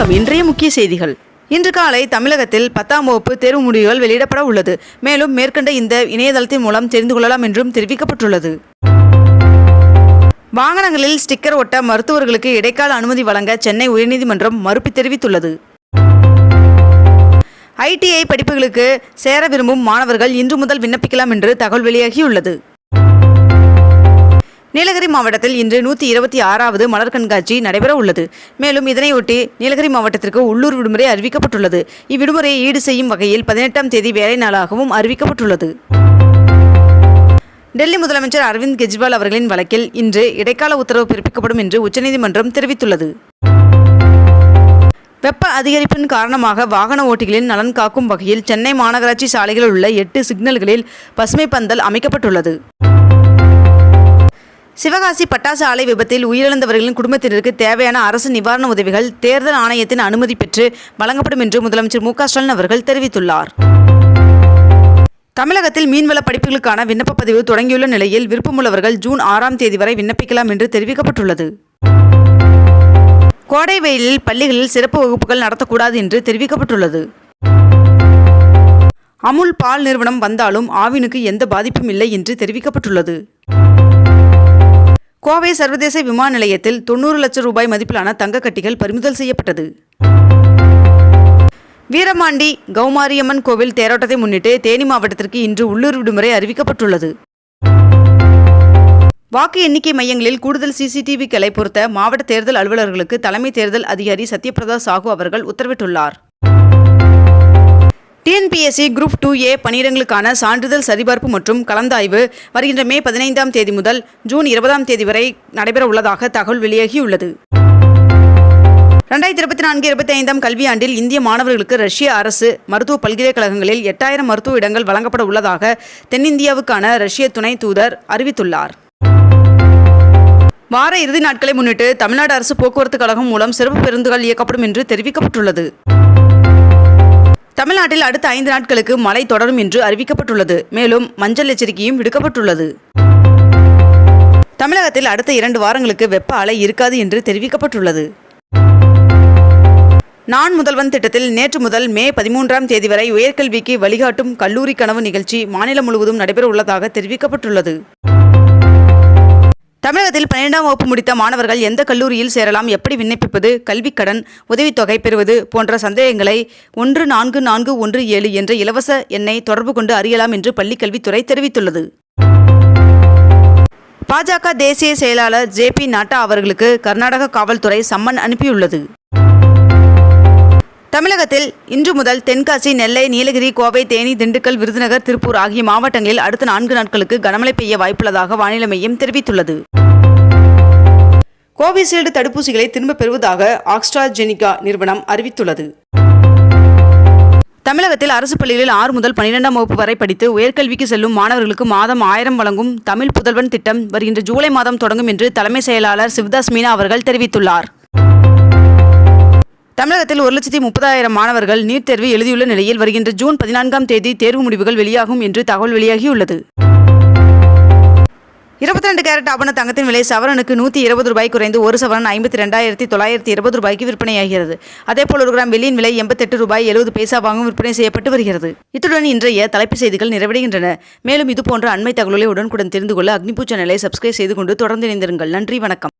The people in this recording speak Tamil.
வணக்கம். இன்றைய முக்கிய செய்திகள். இன்று காலை தமிழகத்தில் பத்தாம் வகுப்பு தேர்வு முடிவுகள் வெளியிடப்பட உள்ளது. மேலும் மேற்கண்ட இந்த இணையதளத்தின் மூலம் தெரிந்து கொள்ளலாம் என்றும் தெரிவிக்கப்பட்டுள்ளது. வாகனங்களில் ஸ்டிக்கர் ஒட்ட மருத்துவர்களுக்கு இடைக்கால அனுமதி வழங்க சென்னை உயர்நீதிமன்றம் மறுப்பு தெரிவித்துள்ளது. ஐடிஐ படிப்புகளுக்கு சேர விரும்பும் மாணவர்கள் இன்று முதல் விண்ணப்பிக்கலாம் என்று தகவல் வெளியாகியுள்ளது. நீலகிரி மாவட்டத்தில் இன்று நூற்றி இருபத்தி ஆறாவது மலர் கண்காட்சி நடைபெற உள்ளது. மேலும் இதனையொட்டி நீலகிரி மாவட்டத்திற்கு உள்ளூர் விடுமுறை அறிவிக்கப்பட்டுள்ளது. இவ்விடுமுறையை ஈடு செய்யும் வகையில் பதினெட்டாம் தேதி வேலை நாளாகவும் அறிவிக்கப்பட்டுள்ளது. டெல்லி முதலமைச்சர் அரவிந்த் கெஜ்ரிவால் அவர்களின் வழக்கில் இன்று இடைக்கால உத்தரவு பிறப்பிக்கப்படும் என்று உச்சநீதிமன்றம் தெரிவித்துள்ளது. வெப்ப அதிகரிப்பின் காரணமாக வாகன ஓட்டிகளின் நலன் காக்கும் வகையில் சென்னை மாநகராட்சி சாலைகளில் உள்ள எட்டு சிக்னல்களில் பசுமை பந்தல் அமைக்கப்பட்டுள்ளது. சிவகாசி பட்டாசு ஆலை விபத்தில் உயிரிழந்தவர்களின் குடும்பத்தினருக்கு தேவையான அரசு நிவாரண உதவிகள் தேர்தல் ஆணையத்தின் அனுமதி பெற்று வழங்கப்படும் என்று முதலமைச்சர் மு ஸ்டாலின் அவர்கள் தெரிவித்துள்ளார். தமிழகத்தில் மீன்வள படிப்புகளுக்கான விண்ணப்ப பதிவு தொடங்கியுள்ள நிலையில் விருப்பமுள்ளவர்கள் ஜூன் ஆறாம் தேதி வரை விண்ணப்பிக்கலாம் என்று தெரிவிக்கப்பட்டுள்ளது. கோடை வெயிலில் பள்ளிகளில் சிறப்பு வகுப்புகள் நடத்தக்கூடாது என்று தெரிவிக்கப்பட்டுள்ளது. அமுல் பால் நிறுவனம் வந்தாலும் ஆவினுக்கு எந்த பாதிப்பும் இல்லை என்று தெரிவிக்கப்பட்டுள்ளது. கோவை சர்வதேச விமான நிலையத்தில் தொண்ணூறு லட்சம் ரூபாய் மதிப்பிலான தங்கக்கட்டிகள் பறிமுதல் செய்யப்பட்டது. வீரமாண்டி கௌமாரியம்மன் கோவில் தேரோட்டத்தை முன்னிட்டு தேனி மாவட்டத்திற்கு இன்று உள்ளூர் விடுமுறை அறிவிக்கப்பட்டுள்ளது. வாக்கு எண்ணிக்கை மையங்களில் கூடுதல் சிசிடிவிக்களை பொருத்த மாவட்ட தேர்தல் அலுவலர்களுக்கு தலைமை தேர்தல் அதிகாரி சத்யபிரதா சாஹூ அவர்கள் உத்தரவிட்டுள்ளார். டிஎன்பிஎஸ்சி குரூப் டூ ஏ பணியிடங்களுக்கான சான்றிதழ் சரிபார்ப்பு மற்றும் கலந்தாய்வு வருகின்ற மே பதினைந்தாம் தேதி முதல் ஜூன் இருபதாம் தேதி வரை நடைபெற உள்ளதாக தகவல் வெளியாகியுள்ளது. ரெண்டாயிரத்தி இருபத்தி நான்கு இருபத்தி ஐந்தாம் கல்வியாண்டில் இந்திய மாணவர்களுக்கு ரஷ்ய அரசு மருத்துவ பல்கலைக்கழகங்களில் எட்டாயிரம் மருத்துவ இடங்கள் வழங்கப்பட உள்ளதாக தென்னிந்தியாவுக்கான ரஷ்ய துணை தூதர் அறிவித்துள்ளார். வார இறுதி நாட்களை முன்னிட்டு தமிழ்நாடு அரசு போக்குவரத்து கழகம் மூலம் சிறப்பு பேருந்துகள் இயக்கப்படும் என்று தெரிவிக்கப்பட்டுள்ளது. தமிழ்நாட்டில் அடுத்த ஐந்து நாட்களுக்கு மழை தொடரும் என்று அறிவிக்கப்பட்டுள்ளது. மேலும் மஞ்சள் எச்சரிக்கையும் விடுக்கப்பட்டுள்ளது. தமிழகத்தில் அடுத்த இரண்டு வாரங்களுக்கு வெப்ப அலை இருக்காது என்று தெரிவிக்கப்பட்டுள்ளது. நான் முதல்வன் திட்டத்தில் நேற்று முதல் மே பதிமூன்றாம் தேதி வரை உயர்கல்விக்கு வழிகாட்டும் கல்லூரி கனவு நிகழ்ச்சி மாநிலம் முழுவதும் நடைபெற உள்ளதாக தெரிவிக்கப்பட்டுள்ளது. தமிழகத்தில் பன்னிரெண்டாம் வகுப்பு முடித்த மாணவர்கள் எந்த கல்லூரியில் சேரலாம் எப்படி விண்ணப்பிப்பது கல்விக்கடன் உதவித்தொகை பெறுவது போன்ற சந்தேகங்களை ஒன்று நான்கு நான்கு ஒன்று ஏழு என்ற இலவச எண்ணை தொடர்பு கொண்டு அறியலாம் என்று பள்ளிக்கல்வித்துறை தெரிவித்துள்ளது. பாஜக தேசிய செயலாளர் ஜே பி நட்டா அவர்களுக்கு கர்நாடக காவல்துறை சம்மன் அனுப்பியுள்ளது. தமிழகத்தில் இன்று முதல் தென்காசி நெல்லை நீலகிரி கோவை தேனி திண்டுக்கல் விருதுநகர் திருப்பூர் ஆகிய மாவட்டங்களில் அடுத்த நான்கு நாட்களுக்கு கனமழை பெய்ய வாய்ப்புள்ளதாக வானிலை மையம் தெரிவித்துள்ளது. கோவிஷீல்டு தடுப்பூசிகளை திரும்பப் பெறுவதாக ஆக்ஸ்ட்ராஜெனிகா நிறுவனம் அறிவித்துள்ளது. தமிழகத்தில் அரசு பள்ளிகளில் ஆறு முதல் பன்னிரெண்டாம் வகுப்பு வரை படித்து உயர்கல்விக்கு செல்லும் மாணவர்களுக்கு மாதம் ஆயிரம் வழங்கும் தமிழ் புதல்வன் திட்டம் வருகின்ற ஜூலை மாதம் தொடங்கும் என்று தலைமை செயலாளர் சிவதாஸ் மீனா அவர்கள் தெரிவித்துள்ளார். தமிழகத்தில் ஒரு லட்சத்தி முப்பதாயிரம் மாணவர்கள் நீட் தேர்வு எழுதியுள்ள நிலையில் வருகின்ற ஜூன் பதினான்காம் தேதி தேர்வு முடிவுகள் வெளியாகும் என்று தகவல் வெளியாகியுள்ளது. இருபத்தி ரெண்டு கேரட் ஆபண தங்கத்தின் விலை சவரனுக்கு நூற்றி இருபது ரூபாய் குறைந்து ஒரு சவரன் ஐம்பத்தி ரெண்டாயிரத்தி தொள்ளாயிரத்தி இருபது ரூபாய்க்கு விற்பனையாகிறது. அதேபோல் ஒரு கிராம் வெள்ளியின் விலை எண்பத்தெட்டு ரூபாய் எழுபது பைசாவாகவும் விற்பனை செய்யப்பட்டு வருகிறது. இத்துடன் இன்றைய தலைப்பு செய்திகள் நிறைவடைகின்றன. மேலும் இதுபோன்ற அண்மை தகவல்களை உடனுக்குடன் தெரிந்து கொள்ள அக்னிபூ சேனலை சப்ஸ்கிரைப் செய்து கொண்டு தொடர்ந்து இணைந்திருங்கள். நன்றி வணக்கம்.